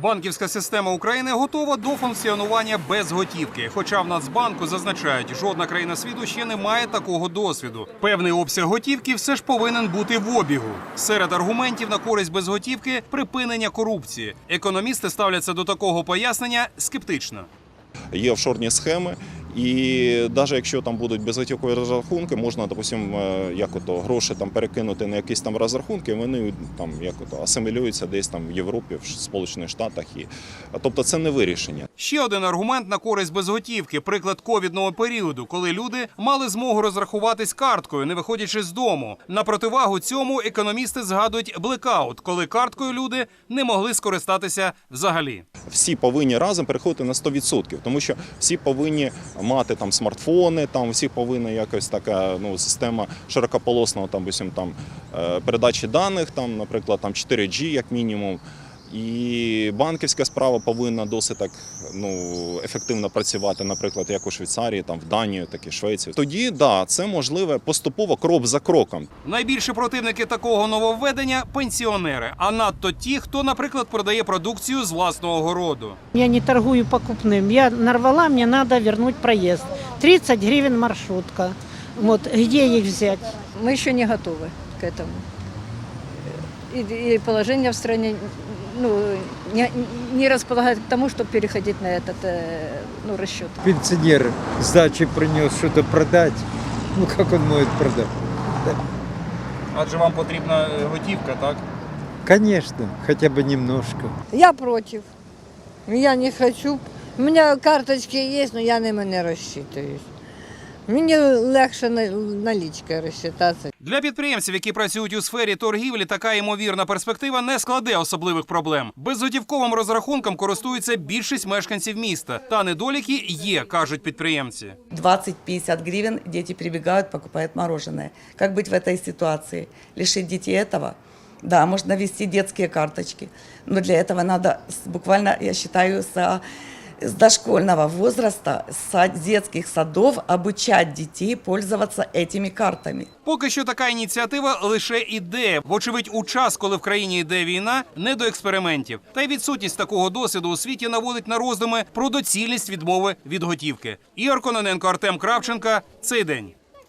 Банківська система України готова до функціонування без готівки. Хоча в Нацбанку зазначають, жодна країна світу ще не має такого досвіду. Певний обсяг готівки все ж повинен бути в обігу. Серед аргументів на користь безготівки припинення корупції. Економісти ставляться до такого пояснення скептично. Є офшорні схеми, і навіть якщо там будуть безготівкові розрахунки, можна, допустим, е, як ото гроші там перекинути на якісь там розрахунки, вони там як ото асимілюються десь там в Європі, в Сполучених Штатах. І тобто це не вирішення. Ще один аргумент на користь безготівки приклад ковідного періоду, коли люди мали змогу розрахуватись карткою, не виходячи з дому. На противагу цьому економісти згадують блекаут, коли карткою люди не могли скористатися взагалі. Всі повинні разом переходити на 100%, тому що всі повинні мати там смартфони, там всі повинна якось така ну система широкополосного там, усім, там е, передачі даних, там, наприклад, там 4G як мінімум. І банківська справа повинна досить так ну ефективно працювати, наприклад, як у Швейцарії, там в Данії, так і Швеції. Тоді да, це можливе поступово крок за кроком. Найбільші противники такого нововведення пенсіонери, а надто ті, хто, наприклад, продає продукцію з власного городу. Я не торгую покупным. Я нарвала, мне надо вернуть проезд. 30 гривен маршрутка. Вот где их взять? Мы еще не готовы к этому. И, и положение в стране ну, не, не располагает к тому, чтобы переходить на этот э, ну, расчет. пенсионер с дачи принес что-то продать, ну как он может продать? Адже вам потрібна готівка, так? Конечно, хотя бы немножко. Я против. Я не хочу. У мене карточки є, але я ними не розчитуюсь. Мені легше на- налічкою розчитатися. Для підприємців, які працюють у сфері торгівлі, така ймовірна перспектива не складе особливих проблем. Безготівковим розрахунком користується більшість мешканців міста. Та недоліки є, кажуть підприємці. 20-50 гривен дети прибегают, покупают мороженое. Как быть в этой ситуации? Лишить детей этого? Да, можно ввести детские карточки, но для этого надо с- буквально, я считаю, с, с дошкольного возраста, с детских садов обучать детей пользоваться этими картами. Поки що така ініціатива лише ідея. Вочевидь, у час, коли в країні йде війна, не до експериментів. Та й відсутність такого досвіду у світі наводить на роздуми про доцільність відмови від готівки. Ігор Кононенко, Артем Кравченка. Цей день.